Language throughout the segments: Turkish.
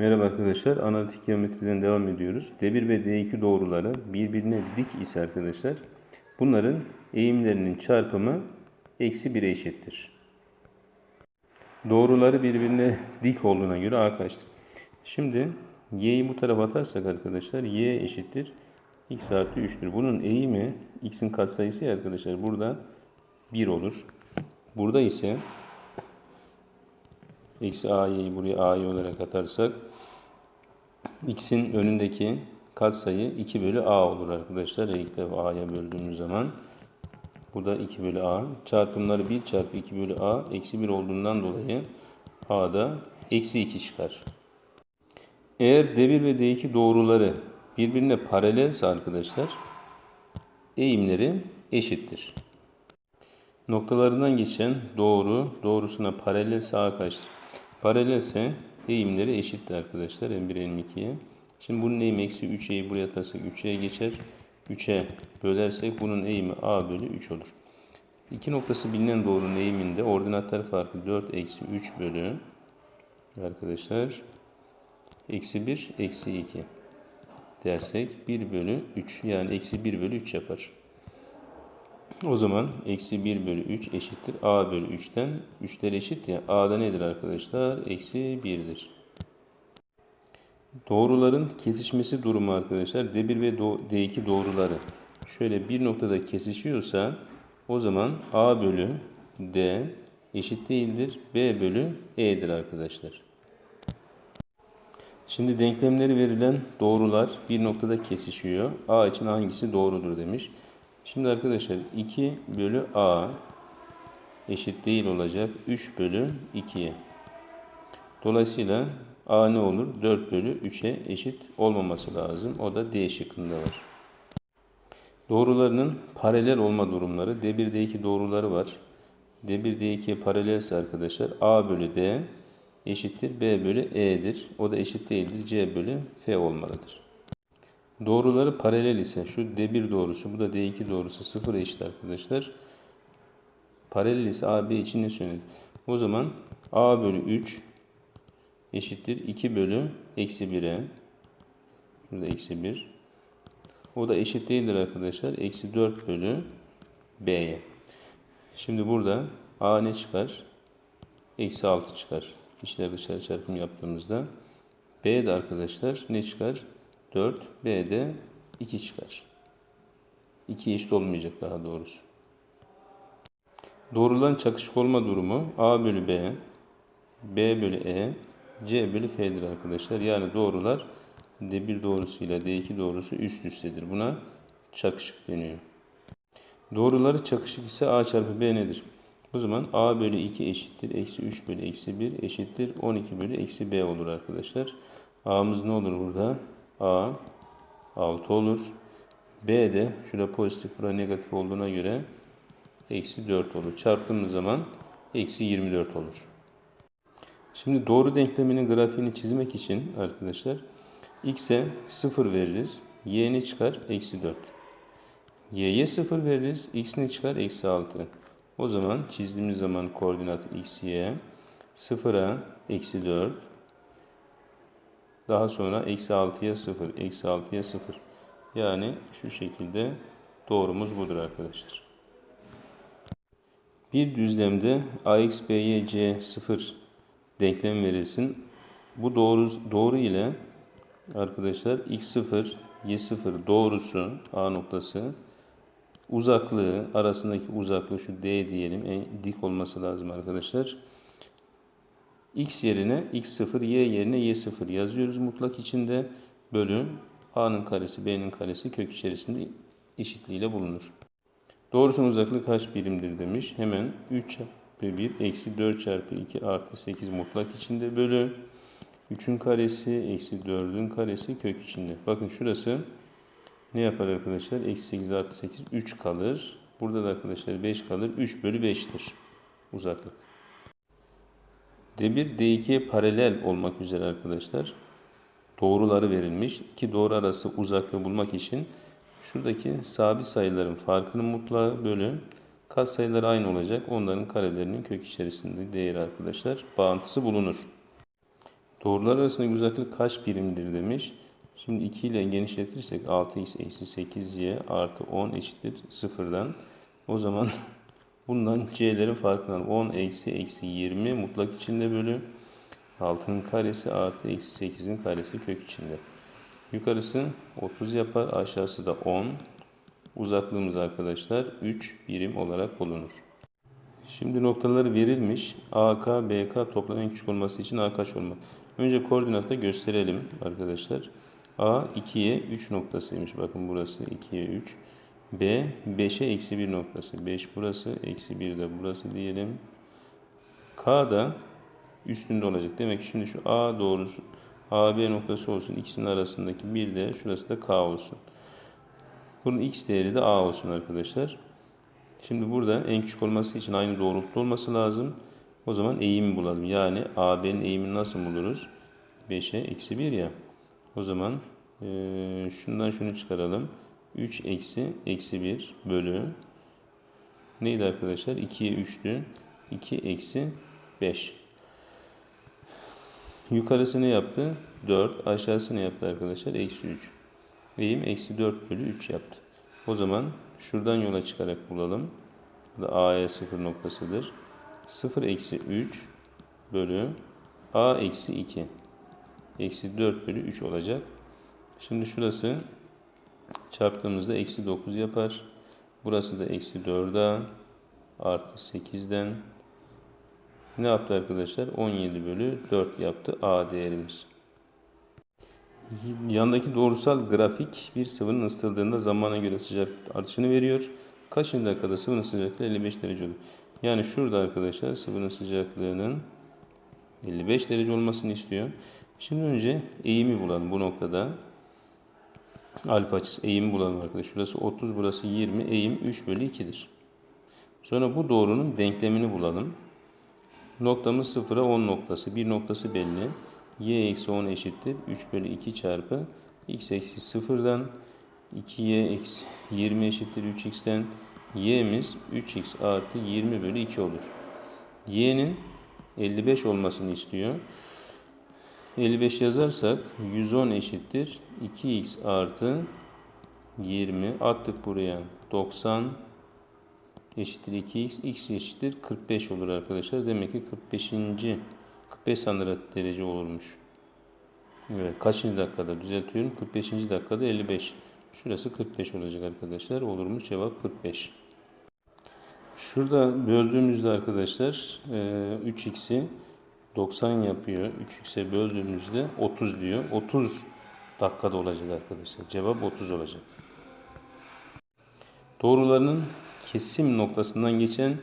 Merhaba arkadaşlar. Analitik geometriden devam ediyoruz. D1 ve D2 doğruları birbirine dik ise arkadaşlar bunların eğimlerinin çarpımı eksi 1'e eşittir. Doğruları birbirine dik olduğuna göre A kaçtır? Şimdi y'yi bu tarafa atarsak arkadaşlar y eşittir x artı 3'tür. Bunun eğimi x'in katsayısı arkadaşlar burada 1 olur. Burada ise eksi a'yı buraya a'yı olarak atarsak x'in önündeki katsayı 2 bölü a olur arkadaşlar. İlk defa a'ya böldüğümüz zaman bu da 2 bölü a. Çarpımları 1 çarpı 2 bölü a eksi 1 olduğundan dolayı a'da eksi 2 çıkar. Eğer D1 ve D2 doğruları birbirine paralelse arkadaşlar eğimleri eşittir. Noktalarından geçen doğru doğrusuna paralelse A kaçtır? Paralelse eğimleri eşittir arkadaşlar. M1 M2'ye. Şimdi bunun eğimi eksi 3'e'yi buraya atarsak 3'e geçer. 3'e bölersek bunun eğimi A bölü 3 olur. İki noktası bilinen doğrunun eğiminde ordinatları farkı 4 eksi 3 bölü arkadaşlar eksi 1 eksi 2 dersek 1 bölü 3 yani eksi 1 bölü 3 yapar. O zaman eksi 1 bölü 3 eşittir a bölü 3'ten 3'ler eşit ya a'da nedir arkadaşlar? Eksi 1'dir. Doğruların kesişmesi durumu arkadaşlar D1 ve D2 doğruları şöyle bir noktada kesişiyorsa o zaman a bölü d eşit değildir b bölü e'dir arkadaşlar. Şimdi denklemleri verilen doğrular bir noktada kesişiyor. A için hangisi doğrudur demiş. Şimdi arkadaşlar 2 bölü A eşit değil olacak 3 bölü 2'ye. Dolayısıyla A ne olur? 4 bölü 3'e eşit olmaması lazım. O da D şıkkında var. Doğrularının paralel olma durumları. D1, D2 doğruları var. D1, D2'ye paralelse arkadaşlar A bölü D eşittir B bölü E'dir. O da eşit değildir. C bölü F olmalıdır. Doğruları paralel ise şu D1 doğrusu bu da D2 doğrusu sıfır eşit arkadaşlar. Paralel ise AB için ne söylenir? O zaman A bölü 3 eşittir 2 bölü eksi 1'e. Burada eksi 1. O da eşit değildir arkadaşlar. Eksi 4 bölü B'ye. Şimdi burada A ne çıkar? Eksi 6 çıkar. İçler dışarı çarpım yaptığımızda B de arkadaşlar ne çıkar? 4. B de 2 çıkar. 2 eşit olmayacak daha doğrusu. Doğruların çakışık olma durumu A bölü B, B bölü E, C bölü F'dir arkadaşlar. Yani doğrular D1 doğrusuyla D2 doğrusu üst üstedir. Buna çakışık deniyor. Doğruları çakışık ise A çarpı B nedir? O zaman a bölü 2 eşittir. Eksi 3 bölü eksi 1 eşittir. 12 bölü eksi b olur arkadaşlar. a'mız ne olur burada? A 6 olur. b de şurada pozitif buraya negatif olduğuna göre eksi 4 olur. Çarptığımız zaman eksi 24 olur. Şimdi doğru denkleminin grafiğini çizmek için arkadaşlar x'e 0 veririz. y ne çıkar? Eksi 4. y'ye 0 veririz. x ne çıkar? Eksi 6. O zaman çizdiğimiz zaman koordinat x, y 0'a eksi 4 daha sonra eksi 6'ya 0, eksi 6'ya 0. Yani şu şekilde doğrumuz budur arkadaşlar. Bir düzlemde ax, by, c 0 denklem verilsin. Bu doğru, doğru ile arkadaşlar x0, y0 doğrusu a noktası uzaklığı arasındaki uzaklığı şu D diyelim en dik olması lazım arkadaşlar. X yerine X0, Y yerine Y0 yazıyoruz mutlak içinde. Bölü A'nın karesi, B'nin karesi kök içerisinde eşitliğiyle bulunur. Doğrusun uzaklık kaç birimdir demiş. Hemen 3 çarpı 1 eksi 4 çarpı 2 artı 8 mutlak içinde bölü 3'ün karesi eksi 4'ün karesi kök içinde. Bakın şurası ne yapar arkadaşlar? Eksi 8 artı 8 3 kalır. Burada da arkadaşlar 5 kalır. 3 bölü 5'tir uzaklık. D1 D2'ye paralel olmak üzere arkadaşlar doğruları verilmiş. İki doğru arası uzaklığı bulmak için şuradaki sabit sayıların farkının mutlağı bölü kat sayıları aynı olacak. Onların karelerinin kök içerisinde değeri arkadaşlar bağıntısı bulunur. Doğrular arasındaki uzaklık kaç birimdir demiş. Şimdi 2 ile genişletirsek 6x eksi 8y artı 10 eşittir sıfırdan. O zaman bundan c'lerin farkını alalım. 10 eksi eksi 20 mutlak içinde bölü 6'nın karesi artı eksi 8'in karesi kök içinde. Yukarısı 30 yapar aşağısı da 10. Uzaklığımız arkadaşlar 3 birim olarak bulunur. Şimdi noktaları verilmiş. AK, BK toplam en küçük olması için A kaç olmalı? Önce koordinatta gösterelim arkadaşlar. A 2'ye 3 noktasıymış. Bakın burası 2'ye 3. B 5'e eksi 1 noktası. 5 burası, eksi 1 de burası diyelim. K da üstünde olacak. Demek ki şimdi şu A doğrusu AB noktası olsun. İkisinin arasındaki bir de şurası da K olsun. Bunun x değeri de A olsun arkadaşlar. Şimdi burada en küçük olması için aynı doğrultuda olması lazım. O zaman eğimi bulalım. Yani AB'nin eğimini nasıl buluruz? 5'e eksi 1 ya. O zaman e, şundan şunu çıkaralım. 3 eksi eksi 1 bölü neydi arkadaşlar? 2'ye 3'tü. 2 eksi 5. Yukarısı ne yaptı? 4. Aşağısı ne yaptı arkadaşlar? Eksi 3. Eğim eksi 4 bölü 3 yaptı. O zaman şuradan yola çıkarak bulalım. Bu da A'ya 0 noktasıdır. 0 eksi 3 bölü A eksi 2. Eksi 4 bölü 3 olacak. Şimdi şurası çarptığımızda eksi 9 yapar. Burası da eksi 4A artı 8'den ne yaptı arkadaşlar? 17 bölü 4 yaptı A değerimiz. Yandaki doğrusal grafik bir sıvının ısıtıldığında zamana göre sıcaklık artışını veriyor. Kaçıncı dakikada sıvının sıcaklığı 55 derece olur? Yani şurada arkadaşlar sıvının sıcaklığının 55 derece olmasını istiyor. Şimdi önce eğimi bulalım bu noktada. Alfa açısı eğimi bulalım arkadaşlar. Şurası 30 burası 20 eğim 3 bölü 2'dir. Sonra bu doğrunun denklemini bulalım. Noktamız 0'a 10 noktası. Bir noktası belli. y eksi 10 eşittir. 3 bölü 2 çarpı x eksi 0'dan 2y eksi 20 eşittir 3x'ten y'miz 3x artı 20 bölü 2 olur. y'nin 55 olmasını istiyor. 55 yazarsak 110 eşittir 2x artı 20 attık buraya 90 eşittir 2x x eşittir 45 olur arkadaşlar. Demek ki 45. 45 santigrat derece olurmuş. Evet kaçıncı dakikada düzeltiyorum 45. dakikada 55. Şurası 45 olacak arkadaşlar. Olur mu? Cevap 45. Şurada böldüğümüzde arkadaşlar 3x'i 90 yapıyor. 3x'e böldüğümüzde 30 diyor. 30 dakikada olacak arkadaşlar. Cevap 30 olacak. Doğrularının kesim noktasından geçen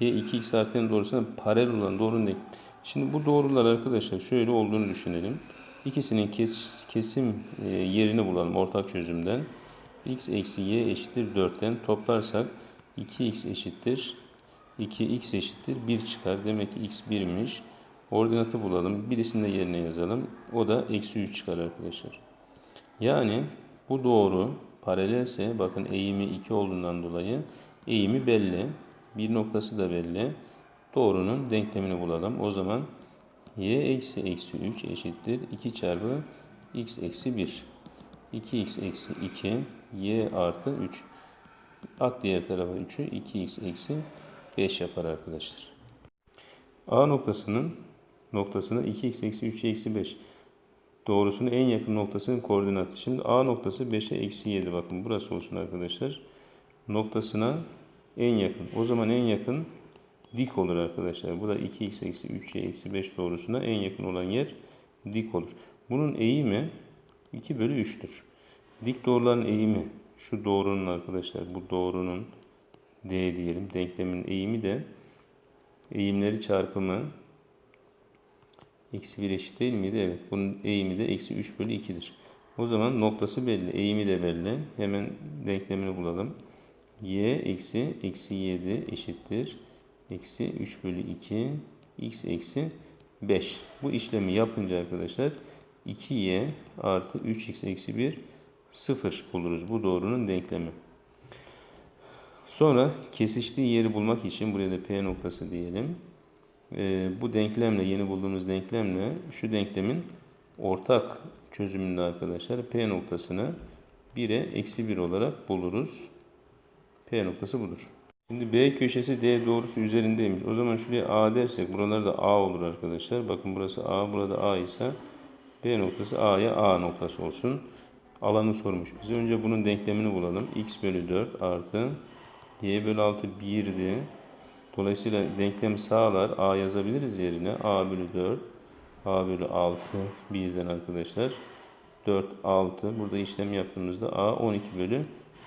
y 2x artı doğrusuna paralel olan doğrunun denk. Şimdi bu doğrular arkadaşlar şöyle olduğunu düşünelim. İkisinin kes, kesim e, yerini bulalım ortak çözümden. x eksi y eşittir 4'ten toplarsak 2x eşittir 2x eşittir 1 çıkar. Demek ki x 1'miş. Ordinatı bulalım. Birisini de yerine yazalım. O da eksi 3 çıkar arkadaşlar. Yani bu doğru paralelse bakın eğimi 2 olduğundan dolayı eğimi belli. Bir noktası da belli. Doğrunun denklemini bulalım. O zaman y eksi eksi 3 eşittir 2 çarpı x eksi 1. 2x eksi 2 y artı 3. At diğer tarafa 3'ü 2x eksi 5 yapar arkadaşlar. A noktasının noktasına 2x eksi 3 eksi 5 doğrusunun en yakın noktasının koordinatı. Şimdi A noktası 5'e eksi 7 bakın burası olsun arkadaşlar. Noktasına en yakın. O zaman en yakın dik olur arkadaşlar. Bu da 2x eksi 3y eksi 5 doğrusuna en yakın olan yer dik olur. Bunun eğimi 2 bölü 3'tür. Dik doğruların eğimi şu doğrunun arkadaşlar bu doğrunun D diyelim denklemin eğimi de eğimleri çarpımı eksi 1 eşit değil miydi? Evet. Bunun eğimi de eksi 3 bölü 2'dir. O zaman noktası belli. Eğimi de belli. Hemen denklemini bulalım. y eksi eksi 7 eşittir. Eksi 3 bölü 2 x eksi 5. Bu işlemi yapınca arkadaşlar 2y artı 3x eksi 1 0 buluruz. Bu doğrunun denklemi. Sonra kesiştiği yeri bulmak için buraya da P noktası diyelim. E, bu denklemle yeni bulduğumuz denklemle şu denklemin ortak çözümünde arkadaşlar P noktasını 1'e eksi 1 olarak buluruz. P noktası budur. Şimdi B köşesi D doğrusu üzerindeymiş. O zaman şuraya A dersek buralarda A olur arkadaşlar. Bakın burası A, burada A ise B noktası A'ya A noktası olsun. Alanı sormuş bize. Önce bunun denklemini bulalım. X bölü 4 artı Y bölü 6 1'di. Dolayısıyla denklem sağlar. A yazabiliriz yerine. A bölü 4. A bölü 6 birden arkadaşlar. 4, 6. Burada işlem yaptığımızda A 12 bölü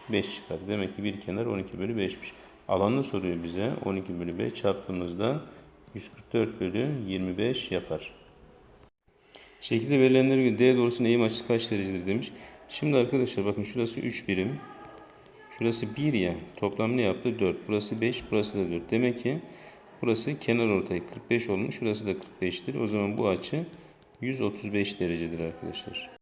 5 çıkar. Demek ki bir kenar 12 bölü 5'miş. Alanını soruyor bize. 12 bölü 5 çarptığımızda 144 bölü 25 yapar. Şekilde verilenlere göre D doğrusunun eğim açısı kaç derecedir demiş. Şimdi arkadaşlar bakın şurası 3 birim. Şurası 1 ya. Toplam ne yaptı? 4. Burası 5, burası da 4. Demek ki burası kenar ortay 45 olmuş. Şurası da 45'tir. O zaman bu açı 135 derecedir arkadaşlar.